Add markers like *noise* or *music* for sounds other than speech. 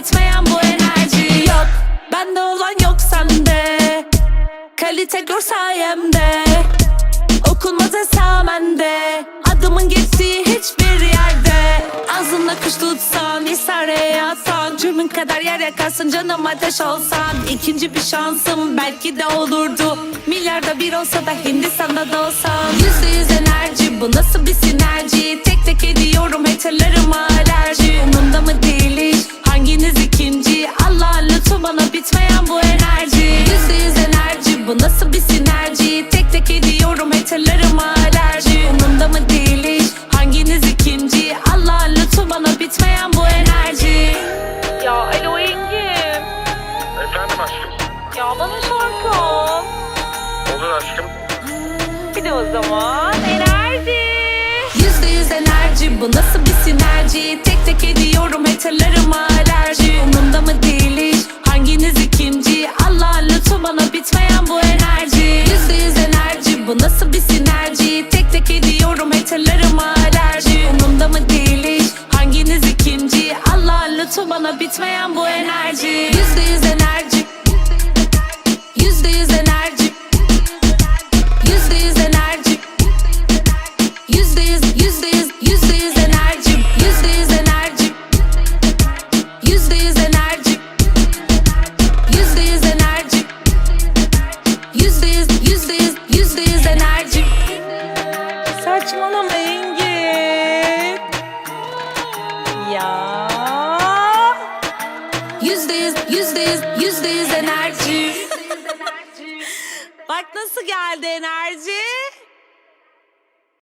bitmeyen bu enerji Yok. Bende olan yok sende. Kalite gör sayemde. Okunmaz esamende Adımın geçtiği hiçbir yerde. Ağzında kuş tutsan İsare yatsan Cürmün kadar yer yakarsın canım ateş olsan. İkinci bir şansım belki de olurdu. Milyarda bir olsa da Hindistan'da da olsam Yüzde yüz enerji bu nasıl bir sinerji bitmeyen bu enerji Yüzde yüz enerji bu nasıl bir sinerji Tek tek ediyorum haterlarıma alerji Umurumda mı değil hiç hanginiz ikinci Allah lütfu bana bitmeyen bu enerji Ya alo Engin. Efendim aşkım. Ya bana şarkı. Olur aşkım. Bir de o zaman enerji. Yüzde yüz enerji bu nasıl bir sinerji Tek tek ediyorum haterlarıma ikinci Allah lütfu bana bitmeyen bu enerji. Yüzde yüz enerji bu nasıl bir sinerji? Tek tek ediyorum haterlarıma alerji. Umurumda mı değil hiç? Hanginiz ikinci Allah lütfu bana bitmeyen bu Saçmalama Engin. Ya. Yüzde yüz, yüzde yüz, yüzde yüz enerji *laughs* Bak nasıl geldi enerji.